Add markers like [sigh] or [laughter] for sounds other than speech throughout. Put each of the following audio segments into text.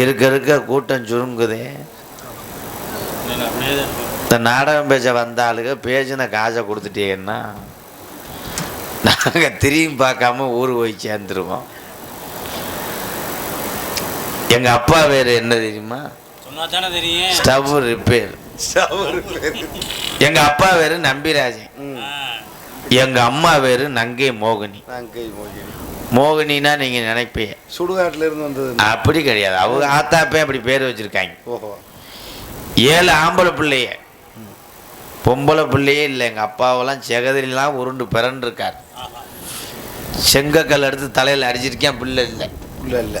இருக்க இருக்க கூட்டம் சுருங்குதே. இந்த நாடகம் பேச வந்த ஆளுங்க பேசின காசை கொடுத்துட்டீங்கன்னா நாங்கள் திரும்பி பார்க்காம ஊர் போய் சேர்ந்துருவோம். எங்கள் அப்பா பேர் என்ன தெரியுமா? சொன்னா தானே தெரியும். Stove repair. எங்கள் அப்பா பேர் நம்பிராஜன். எங்கள் அம்மா பேர் நங்கை மோகினி. நாங்கை மோகினி. மோகினின்னா நீங்கள் நினைப்பீங்க. சுடுகாட்டுல இருந்து வந்தது அப்படி கிடையாது. அவங்க ஆத்தாப்பே அப்படி பேர் வச்சுருக்காங்க. ஓஹோ. ஏழு ஆம்பளை பிள்ளைய. பொம்பளை பிள்ளையே இல்லை. எங்கள் அப்பாவெல்லாம் செகதிலாம் உருண்டு பிறண்டிருக்கார் ஆஹா. செங்கக்கல் எடுத்து தலையில் அடிச்சிருக்கேன் பிள்ளை இல்லை. இல்ல இல்ல.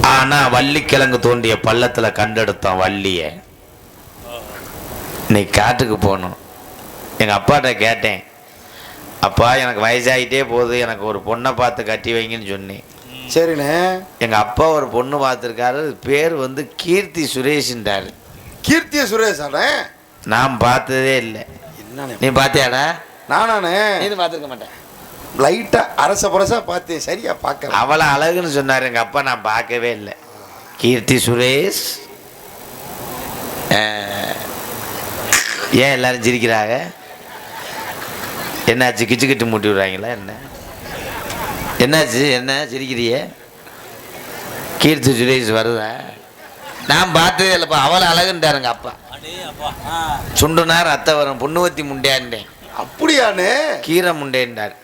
ஆனால் வள்ளிக்கிழங்கு தோண்டிய பள்ளத்தில் கண்டெடுத்தோம் வள்ளியை. இன்னைக்கு காட்டுக்கு போகணும். எங்கள் அப்பாட்ட கேட்டேன். அப்பா எனக்கு வயசாகிட்டே போகுது. எனக்கு ஒரு பொண்ணை பார்த்து கட்டி வைங்கன்னு சொன்னேன். சரிண்ணே. எங்கள் அப்பா ஒரு பொண்ணு பார்த்துருக்காரு. பேர் வந்து கீர்த்தி சுரேஷ்ன்றாரு. கீர்த்திய சுரேஷ் அண்ணே நான் பார்த்ததே இல்லை. என்னண்ணே? நீ பார்த்தியாடா? நானானே நீ பார்த்துருக்க மாட்டேன். லைட்டா அரச பரசா பார்த்தேன் சரியா பார்க்கல. அவளை அழகுன்னு சொன்னார். எங்கள் அப்பா நான் பார்க்கவே இல்லை. கீர்த்தி சுரேஷ். ஏன் எல்லாரும் சிரிக்கிறாங்க? என்னாச்சு கிச்சு கிட்டு மூட்டி விடுறாங்களா என்ன? என்னாச்சு என்ன சிரிக்கிறியே? கீர்த்தி சுரேஷ் வருதா? நான் பார்த்ததே இல்லைப்பா அவளை அழகுன்றாருங்க அப்பா. அடே அப்பா ஆ. சுண்டுனா ரத்த வரும் புண்ணுவத்தி முண்டையாண்டேன் அப்படியானே கீரை முண்டேன்டார்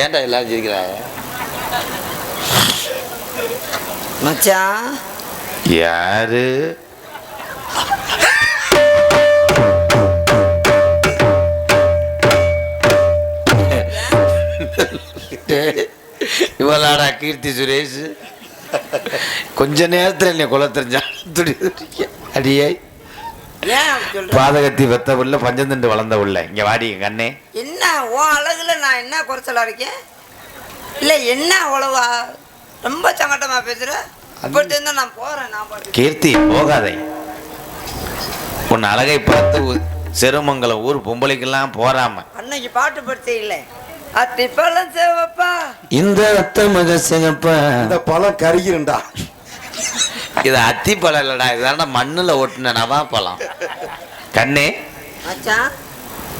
ஏன்டா எல்லாரும் சிரிக்கிறாங்க? மச்சான். யாரு? இவளாடா கீர்த்தி சுரேஷ். கொஞ்ச நேரத்தில் என்னை கொலை தெரிஞ்சான் துடி. அடியே. அப்படி பாதகத்தி வெத்த உள்ள பஞ்சந்தண்டு வளர்ந்த உள்ள இங்க வாடி எங்க அண்ணே. என்ன உன் அழகுல நான் என்ன குறைச்சலா இருக்கேன்? இல்ல என்ன அவ்வளவா? ரொம்ப சங்கட்டமா பேசுற? இருந்தா நான் போறேன் நான் கீர்த்தி போகாதே. உன் அழகை பார்த்து செருமங்கலம் ஊர் பொம்பளைக்கெல்லாம் போறாம. அன்னைக்கு பாட்டு படுத்தே இல்லை. அத்தி பழம் சேவப்பா. இந்த ரத்த மக சிகப்ப. இந்த பழம் கருகிருண்டா. இது அத்தி பழம் இல்லடா இதான மண்ணுல ஒட்டின நவா பழம். கண்ணே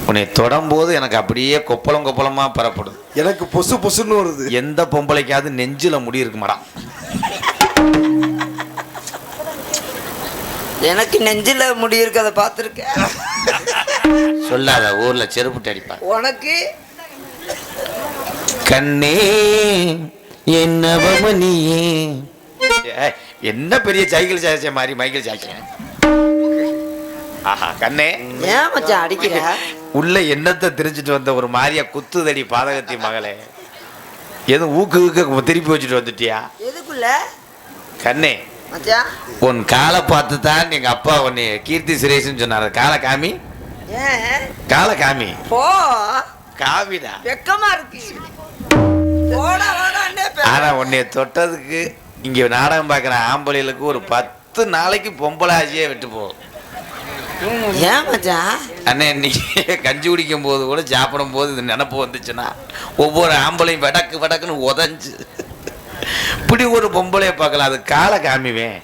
உன்னை தொடும்போது எனக்கு அப்படியே கொப்பளம் கொப்பளமா பரப்படுது எனக்கு பொசு பொசுன்னு வருது. எந்த பொம்பளைக்காவது நெஞ்சில முடி இருக்கு மேடம் எனக்கு நெஞ்சில முடி இருக்கதை பார்த்துருக்கேன் சொல்லாத ஊர்ல செருப்புட்டு அடிப்பாங்க உனக்கு கண்ணே என்ன ஏய், என்ன பெரிய சைக்கிள் சாய்ச்ச மாதிரி மைக்கேல் சாய்ச்சேன் ஆஹா கண்ணே. ஏன் மச்சான் அடிக்கிற? உள்ள என்னத்தை தெரிஞ்சுட்டு வந்த ஒரு மாதிரியா குத்துதடி பாதகத்தி மகளே. எதுவும் ஊக்கு ஊக்க திருப்பி வச்சுட்டு வந்துட்டியா? எதுக்குள்ள? கண்ணே மச்சான். உன் காலை பார்த்து தான் எங்க அப்பா உன்னை கீர்த்தி சுரேஷ்னு சொன்னாரு. காலை காமி காலை காமி போ. காமிடா வெக்கமா இருக்கு. போடா வாடாண்டே பே- ஆனா உன்னை தொட்டதுக்கு இங்க நாடகம் பார்க்குற ஆம்பளைகளுக்கு ஒரு பத்து நாளைக்கு பொம்பளை ஆசையே விட்டு போகும் ஏன் மச்சான் அண்ணே இன்னைக்கு கஞ்சி குடிக்கும் போது கூட சாப்பிடும் போது இது நினப்பு வந்துச்சுன்னா ஒவ்வொரு ஆம்பளையும் வடக்கு வடக்குன்னு உதஞ்சு. இப்படி ஒரு பொம்பளைய பார்க்கலாம். அது காலை காமிவேன்.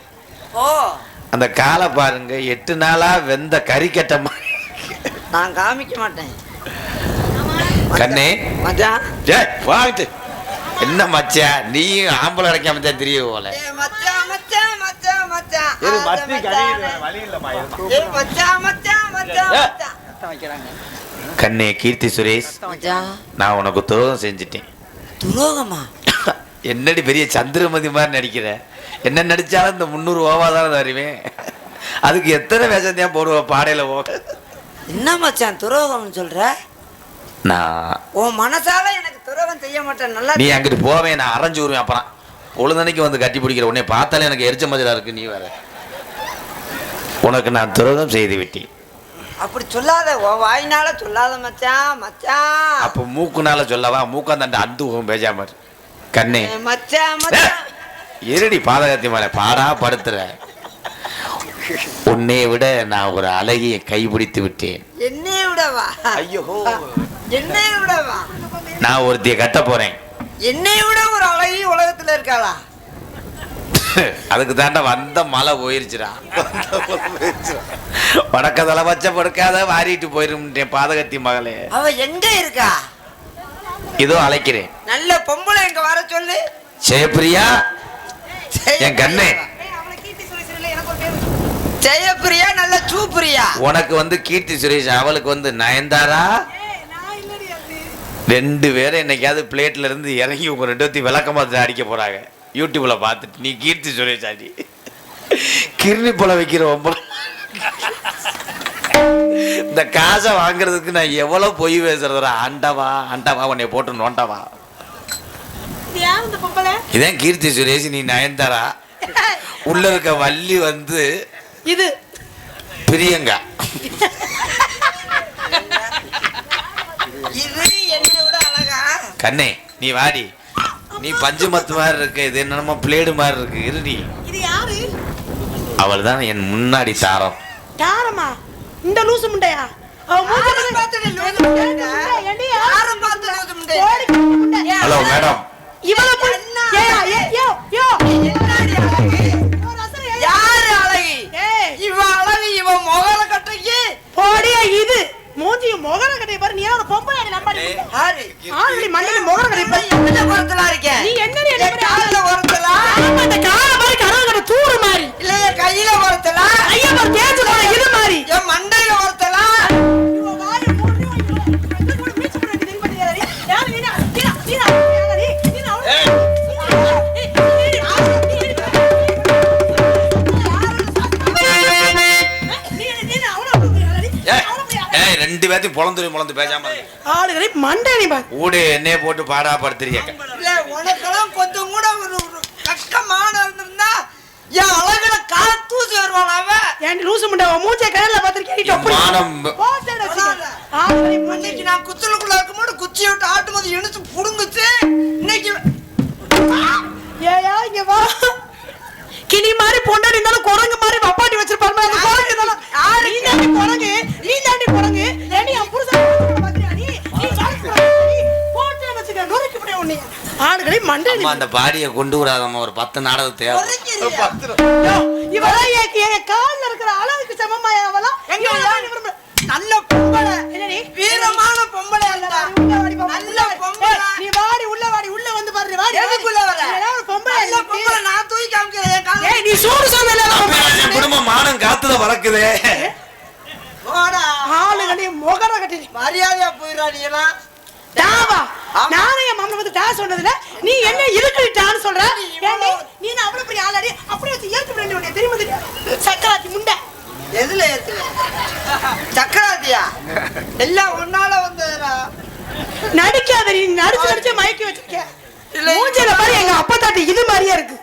ஓ. அந்த காலை பாருங்க எட்டு நாளா வெந்த கறிக்கட்ட மாதிரி. நான் காமிக்க மாட்டேன். கண்ணே. மச்சான். ஏய் வாங்கிட்டு என்ன மச்சான் நீயும் ஆம்பளை அடைக்காம தான் தெரிய போல. ஏ மச்சான் மச்சான் மச்சான் மச்சான். மச்சானே. ஏ மச்சான் மச்சான் மச்சான் ஏ. மச்சான். கண்ணே கீர்த்தி சுரேஷ். மச்சான். நான் உனக்கு துரோகம் செஞ்சுட்டேன். துரோகமா? என்னடி பெரிய சந்திரமதி மாதிரி நடிக்கிற? என்ன நடிச்சாலும் இந்த முந்நூறு ஓவா தானே தருவேன் அதுக்கு எத்தனை வேஷம் தான் போடுவ பாடையில போ. என்ன மச்சான் துரோகம்னு சொல்ற? நான் உன் மனசால எனக்கு துரோகம் செய்ய மாட்டேன். நல்லா நீ அங்கிட்டு போவேன் நான் அரைஞ்சு வருவேன் அப்புறம். பொழுதனைக்கு வந்து கட்டி பிடிக்கிற உன்னை பார்த்தாலே எனக்கு எரிச்ச மதிலா இருக்கு நீ வேற. உனக்கு நான் துரோகம் செய்து விட்டேன். அப்படி சொல்லாத உன் வாயினால சொல்லாத மச்சான் மச்சான் அப்போ மூக்குனால சொல்லவா? மூக்காந்தாண்ட அந்து இரு. கண்ணே. மச்சான் மச்சான் இருடி பாதகத்தி மேல பாடா படுத்துற. உன்னை விட நான் ஒரு அழகிய கைபிடித்து விட்டேன். என்னைய விடவா? ஐயோ. என்னைய விடவா? நான் ஒருத்திய கட்ட போறேன். என்னைய விட ஒரு அழகி உலகத்துல இருக்காளா? அதுக்கு தாண்டா வந்த மழை போயிருச்சுடா. வடக்கதல வச்ச படுக்காத வாரிட்டு போயிரும் பாதகத்தி மகளே. அவ எங்க இருக்கா? இதோ அழைக்கிறேன். நல்ல பொம்பளை எங்க வர சொல்லு. ஜெயப்பிரியா என் கண்ணே. ஜெயப்பிரியா நல்ல சூப்பிரியா? உனக்கு வந்து கீர்த்தி சுரேஷ் அவளுக்கு வந்து நயன்தாரா? ரெண்டு பேரும் என்னைக்காவது பிளேட்ல இருந்து இறங்கி உங்க ரெண்டு பேர்த்தையும் விளக்கமா அடிக்க போறாங்க. யூடியூப்ல பார்த்துட்டு நீ கீர்த்தி சுரேஷ் ஆடி கிருணி போல வைக்கிற ஒம்பளை இந்த காசை வாங்குறதுக்கு நான் எவ்வளவு பொய் பேசுறதுடா ஆண்டவா ஆண்டவா உன்னை போட்டு நோண்டவா? இதான் கீர்த்தி சுரேஷ் நீ நயன்தாரா? உள்ள இருக்க வள்ளி வந்து இது. பிரியங்கா. கண்ணே நீ வாடி. நீ பஞ்சு மத்து மாதிரி இருக்கு இது என்னமோ பிளேடு மாதிரி இருக்கு இரு நீ. இது யாரு? அவள் தான் என் முன்னாடி தாரம். யாரம்மா இந்த லூசு முண்டையா? அவ மூஞ்சி யாரை பார்த்து நீ லூசு முண்டையா? ஏண்டி, யாரை பார்த்து லூசு முண்டையா? கோழி முண்டை. ஹலோ மேடம் இவள போய் என்ன? ஏய், ஏய், யோ, யோ. என்னடி அழகு? ஒரு அசரு, ஏய். யாரு அழகு ஏய், இவ அழகு இவ முகர கட்டைக்கு போடியா இது மூஞ்சி முகர கட்டை பாரு நீ ஒரு ஆல்ரெடி மண்ணில பாரு என்ன குரத்தலா இருக்கேன் நீ என்ன என் கால்ல இந்த கால மாதிரி கரவ தூறு மாதிரி இல்ல என் கையில குரத்தலா ஐயா தேய்ச்சு போன இது மாதிரி என் மண்டையில வைக்கல. ரெண்டு கூட பேர்த்தையும் பொழந்துரு பொழந்து பேசாம. ஆளுகளை மண்டை நீ பாரு ஊடு என்னைய போட்டு பாடா படுத்துறீங்க இல்ல உனக்கெல்லாம் கொஞ்சம் கூட ஒரு கஷ்டமான இருந்திருந்தா என் அழகுல கால தூசி வருவான் அவன். ஏன்டி லூசு முண்டை உன் மூஞ்சை கடையில மூஞ்சி. அன்னைக்கு நான் குத்துலுக்குள்ள இருக்கும்போது குச்சியை விட்டு ஆட்டும் போது இழுத்து புடுங்குச்சு. இன்னைக்கு ஏயா, இங்க வா. கிளி மாதிரி பொண்டாடி இருந்தாலும் குரங்கு மாதிரி வப்பாட்டி வச்சிருப்பாரு குரங்கு இருந்தாலும் யாரு? நீ தாண்டி குரங்கு. நீ தாண்டி குரங்கு. ஏண்டி என் புருஷன் ஆளுகளை மண்டை அம்மா அந்த பாடியை கொண்டு வராதம்மா ஒரு பத்து நாடகம் தேவை? இவெல்லாம் என் கால்ல இருக்கிற அளவுக்கு சமமா அவெல்லாம். நல்ல பொம்பளை? வீரமான பொம்பளை நல்ல. பொம்பளை. நீ வாடி உள்ள வாடி உள்ள வந்து பாரு வாடி எதுக்குள்ள வர பொம்பளை நல்ல நீ. பொம்பளை நான் தூக்கி காமிக்கிறேன். ஏய் நீ சூடு சொன்னல என் குடும்பம் மானம் காத்துல வளர்க்குதே போடா. ஆளுகளை முகர கட்டி மரியாதையா போயிடா நீ எல்லாம் டாவா ஆமா. நானே என் மாமனை வந்து டா சொன்னதுல நீ என்ன இருக்குட்டான்னு சொல்ற ஏண்டி நீ என்ன அவ்வளவு பெரிய ஆளாடி அப்படியே வச்சு ஏத்து வேண்டிய உன்னை தெரியுமா தெரியாது சக்கராத்தி முண்டை எதுல ஏத்துல சக்கராத்தியா எல்லாம் உன்னால வந்ததுடா நடிக்காத நீ நடிச்சு நடிச்சு மயக்கி வச்சிருக்க. மூஞ்சில பாரு எங்க அப்பா தாட்டி இது மாதிரியா இருக்கு.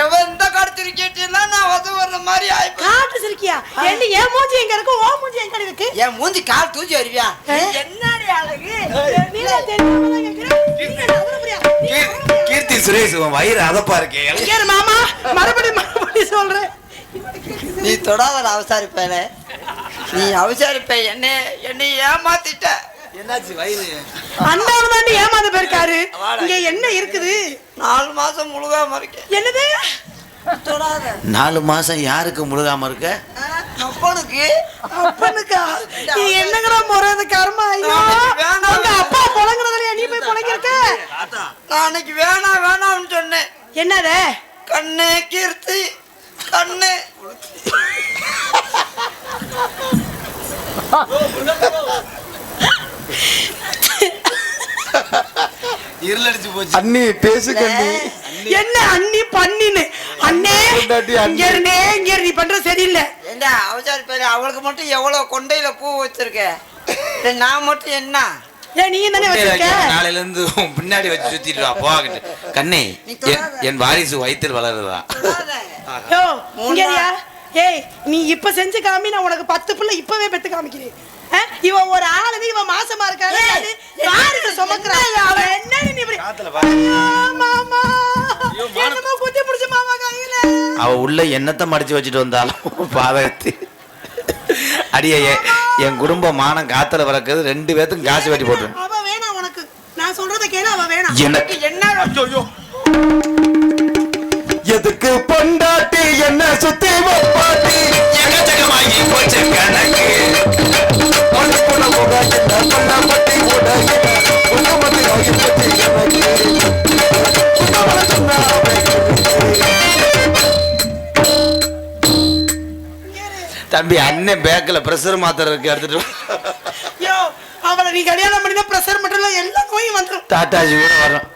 எவன் இந்த கடத்திருக்கேட்டெல்லாம் நான் உதவுற மாதிரி ஆயிப்போச்சு காட்டு சிரிக்கியா? ஏண்டி என் மூஞ்சி எங்க இருக்கு? ஓ மூஞ்சி எங்க இருக்கு? என் மூஞ்சி கால் தூக்கி வருவியா? என்னடி அழகு? என்ன கீர்த்தி சுரேஷ் உன் வயிறு அதப்பா இருக்கே. கேளு மாமா மறுபடியும் மறுபடியும் சொல்றேன். நீ தொடாத அவசாரிப்பேல நீ அவசாரிப்ப என்ன என்னை ஏமாத்திட்ட. என்னாச்சு வயிறு? தாண்டி ஏமாந்து போயிருக்காரு இங்க என்ன இருக்குது? நாலு மாசம் முழுகாம இருக்கேன் என்னது? தொடாத. நாலு மாசம் யாருக்கு முழுகாம இருக்க அப்பனுக்கு. அப்பனுக்கா? இது என்னங்கிற முறை இது கர்மா? ஐயோ அப்பா புலங்குறதுலயா? நீ போய் புலங்கிருக்க நான் அன்னைக்கு வேணாம் வேணாம்னு சொன்னேன். என்னது? கண்ணு கீர்த்தி கண்ணு. இருளடிச்சு போச்சு. அண்ணி பேசு கண்ணி. என்ன அண்ணி பண்ணின்னு? அண்ணே. இங்க இருந்தே இங்க இரு, நீ பண்ற சரியில்லை. ஏண்டா அவசாரி பேரு அவளுக்கு மட்டும் எவ்வளவு கொண்டையில பூ வச்சிருக்க? நான் மட்டும் என்ன? ஏன் நீ தானே வச்சிருக்க? நாளையில இருந்து பின்னாடி வச்சு சுத்திட்டு வா போகிட்டு கண்ணே என் வாரிசு வயிற்றில் வளருதா? ஏய் நீ இப்ப செஞ்சு காமி நான் உனக்கு பத்து பிள்ளை இப்பவே பெத்து காமிக்கிறேன்? இவ ஒரு ஆளுது இவ மாசமா இருக்காரு ஏய், யாருக்கு சுமக்கிறா. என்ன நீ இப்படி ஐயோ, மாமா. என்னமோ குத்தி பிடிச்ச மாமா கையில. அவ உள்ள என்னத்தை மடிச்சு வச்சுட்டு வந்தாலும் பாதகத்தி. அடியே என்- என் குடும்ப மானம் காத்துல வளர்க்குது ரெண்டு பேத்துக்கும் காசு வெட்டி போட்டு அவ வேணாம் உனக்கு. நான் சொல்றத கேளு அவ வேணாம். எனக்கு என்ன இஷ்டத்துக்கு பொண்டாட்டி? என்ன சுத்தி வைப்பாட்டி? எக்கச்சக்கமாகி போச்சு கணக்கு. பொண்ணு பொண்ணு முக என்ன பண்ண பட்டி கூட பொண்ணு மட்டும் ஆகி போச்சு தம்பி அண்ணன் பேக்ல பிரஷர் மாத்திரை இருக்கு எடுத்துட்டு அவளை நீ கல்யாணம் பண்ணினா பிரஷர் மட்டும் இல்ல எல்லா நோயும் வந்துரும். டாட்டாஜி கூட வரும்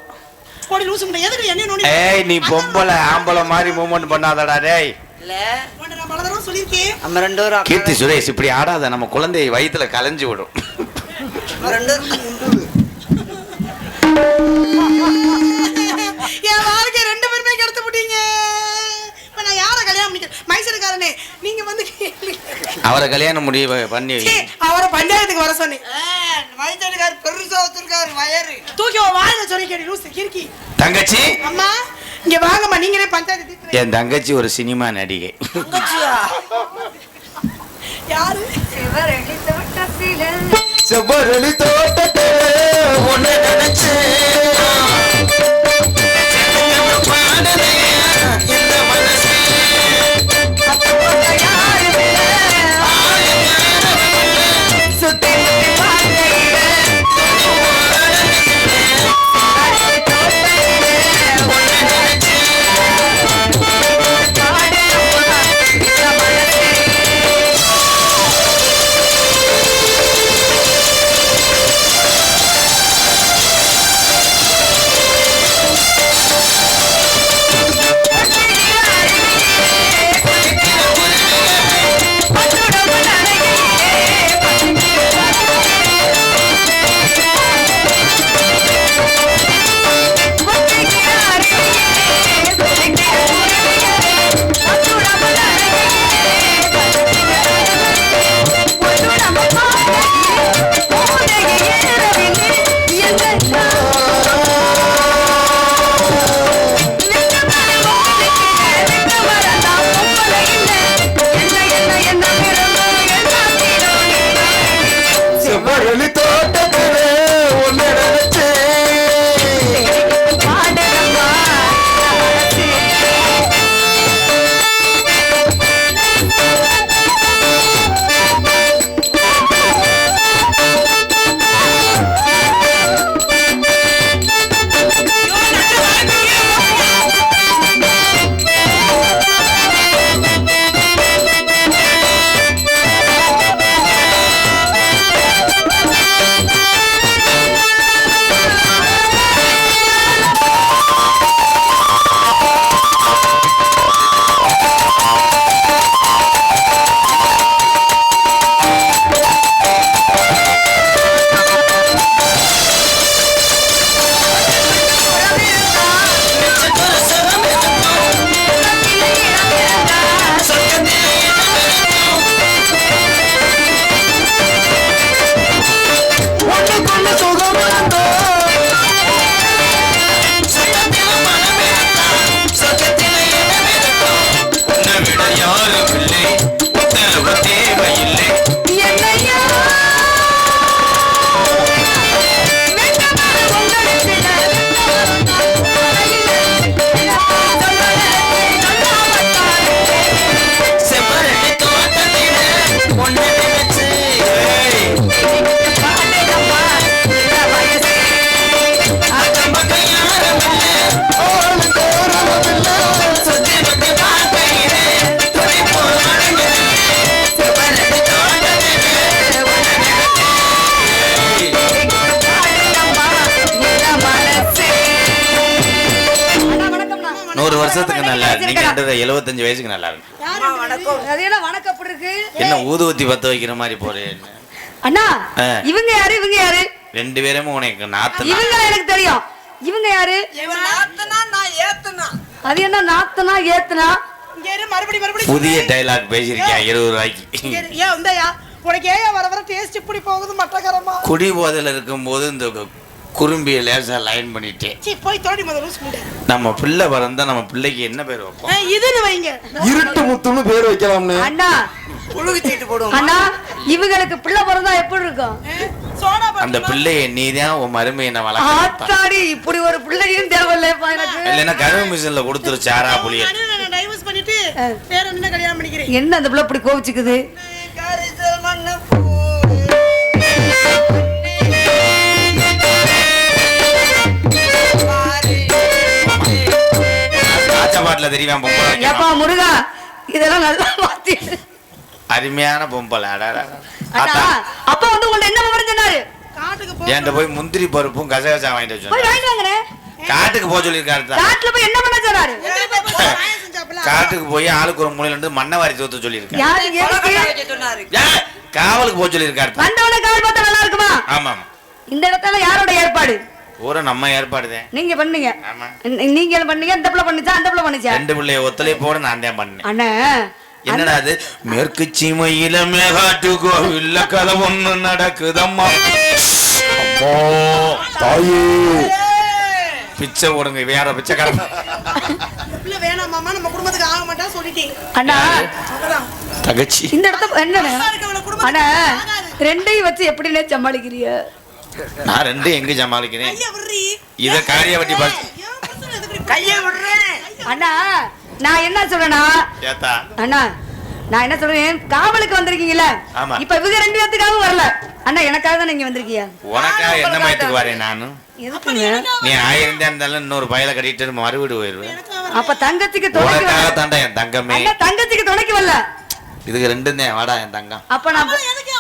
போடி லூசு முட்டை எதுக்கு என்ன நோண்டி ஏய் நீ பொம்பளை ஆம்பளை மாதிரி மூவ்மெண்ட் பண்ணாதடா டேய். நம்ம ரெண்டு பேரும் கீர்த்தி. சுரேஷ் இப்படி ஆடாத நம்ம குழந்தையை வயித்துல கலைஞ்சு விடும். ரெண்டு பேரும் [laughs] என் வாழ்க்கை ரெண்டு பேருமே கெடுத்து போட்டீங்க இப்ப நான் யாரை கல்யாணம் பண்ணிக்கிறேன் மைசூர்காரனே நீங்க வந்து. அவரை கல்யாணம் முடிவு பண்ணி அவரை பஞ்சாயத்துக்கு வர சொன்னேன். வயசாடுக்கார் பெருசா வச்சிருக்காரு வயறு. தூக்கி வாயில சொல்லி கேடி லூசு. கிறுக்கி தங்கச்சி? அம்மா இங்க வாங்கம்மா நீங்களே பஞ்சாயத்து. என் தங்கச்சி ஒரு சினிமா நடிகை. யாரு? செவ்வரளி தோட்டத்தே உன்னை நினைச்சு ரெண்டு எழுபத்தஞ்சு வயசுக்கு நல்லா இருக்கு. என்ன ஊதுவத்தி பத்த வைக்கிற மாதிரி போறேன் அண்ணா. இவங்க யாரு? இவங்க யாரு? ரெண்டு பேருமே உனக்கு நாத்தனா. இவங்க எனக்கு தெரியும். இவங்க யாரு? அது என்ன நாத்தனா ஏத்தனா? இங்க இரு மறுபடி மறுபடி புதிய டைலாக் பேசியிருக்கேன் இருபது ரூபாய்க்கு. உனக்கு ஏன் வர வர டேஸ்ட் இப்படி போகுது மட்டகரமா? குடி போதையில் இருக்கும்போது இந்த குறும்பியை லேசா லைன் பண்ணிட்டேன் சீ போய் தோடி நம்ம பிள்ளை பிறந்தா நம்ம பிள்ளைக்கு என்ன பேர் வைப்போம்? இதுன்னு வைங்க. இருட்டு முத்துன்னு பேர் வைக்கலாம்னு. அண்ணா. புழுகு சீட்டு போடுவோம். அண்ணா இவங்களுக்கு பிள்ளை பிறந்தா எப்படி இருக்கும்? அந்த பிள்ளைய நீதான் உன் மருமையை நான் வளர்க்க ஆத்தாடி இப்படி ஒரு பிள்ளையும் தேவையில்லைப்பா எனக்கு இல்லைன்னா கருவு மிஷின்ல கொடுத்துரு சாரா புளிய. நான் டைவர்ஸ் பண்ணிட்டு வேற என்ன கல்யாணம் பண்ணிக்கிறேன். என்ன அந்த பிள்ளை இப்படி கோவிச்சுக்குது? பாட்டில் தெரியுமா பொம்பளை ஏப்பா. முருகா இதெல்லாம் நல்லா மாத்தி அருமையான பொம்பளை. அப்பா வந்து உங்கள்ட்ட என்ன விவரம் சொன்னாரு? காட்டுக்கு போ என்கிட்ட போய் முந்திரி பருப்பும் கசகசா வாங்கிட்டு வச்சு காட்டுக்கு போக சொல்லியிருக்காரு தான். காட்டுல போய் என்ன பண்ண சொன்னாரு? பாயாசம் சாப்பிடலாம் காட்டுக்கு போய் ஆளுக்கு ஒரு மூலையில இருந்து மண்ணை வாரி தூத்த சொல்லியிருக்காரு? காவலுக்கு போக சொல்லியிருக்காரு. வந்தவன கால் பார்த்தா நல்லா இருக்குமா? ஆமா இந்த இடத்துல யாரோட ஏற்பாடு? ஊரை நம்ம ஏற்பாடுதேன் நீங்க பண்ணீங்க. நீங்க பண்ணீங்க? இந்த பிள்ளை பண்ணுச்சா அந்த பண்ணுச்சா. ரெண்டு பிள்ளைய ஒத்துழைப்போட நான் தான் பண்ணேன். அண்ணா என்னடா அது? மேற்கு சீமையில மேகாட்டு கோவில்ல கதை ஒண்ணு நடக்குதம்மா. அம்மோ தாயே. பிச்சை போடுங்க வேற பிச்சைக்காரன். இல்ல வேணாம் மாமா நம்ம குடும்பத்துக்கு ஆக மாட்டா சொல்லிட்டேன். அண்ணா இந்த இடத்த என்ன ஆகாது. ரெண்டையும் வச்சு எப்படினே சமாளிக்கிறிய நான் ரெண்டு எங்க சமாளிக்கிறேன்? இத காரிய வட்டி பாஸ் கையை விடுறேன். அண்ணா நான் என்ன சொல்றேன்னா ஏத்தா. அண்ணா நான் என்ன சொல்றேன் காவலுக்கு வந்திருக்கீங்கல்ல? ஆமா. இப்ப இவங்க ரெண்டு பேத்துக்காகவும் வரல. அண்ணா எனக்காக தான் நீங்க வந்திருக்கீங்க? உனக்கா என்ன மயத்துக்கு வரேன் நானும் நீ ஆயிரம் தான் இருந்தாலும் இன்னொரு பயல கட்டிட்டு மறுவீடு போயிருவேன். அப்ப தங்கச்சிக்கு துணைக்கு உனக்காக தாண்டா என் தங்கமே. அண்ணா தங்கச்சிக்கு துணைக்கு வரல. இதுக்கு ரெண்டும் தான் வாடா என் தங்கம். அப்ப நான்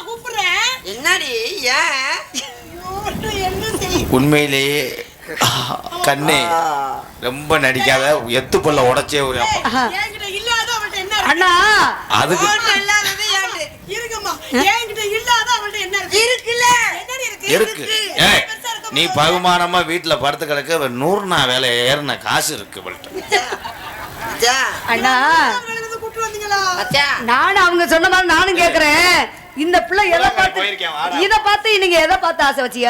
கூப்பிடுறேன் என்னடி ஏன்? உண்மையிலேயே கண்ணே ரொம்ப நடிக்காத எத்து பல்ல உடைச்சே ஒரு? அண்ணா! அதுக்கு இருக்கு? நீ பகுமானமா வீட்டுல படுத்து கிடக்க நூறு நாள் வேலை ஏறின காசு இருக்கு அண்ணா. நானும் அவங்க சொன்ன மாதிரி நானும் கேக்குறேன். இந்த பிள்ளை எதை பார்த்து. இத பார்த்து நீங்க எதை பார்த்து ஆசை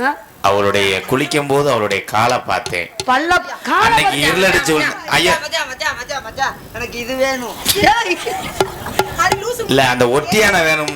ஆ? அவளுடைய குளிக்கும் போது அவளுடைய காலை பார்த்தேன். பல்ல அன்னைக்கு பார்த்து- இருளடிச்சு ஐயா. எனக்கு இது வேணும். இல்ல அந்த ஒட்டியான வேணும்.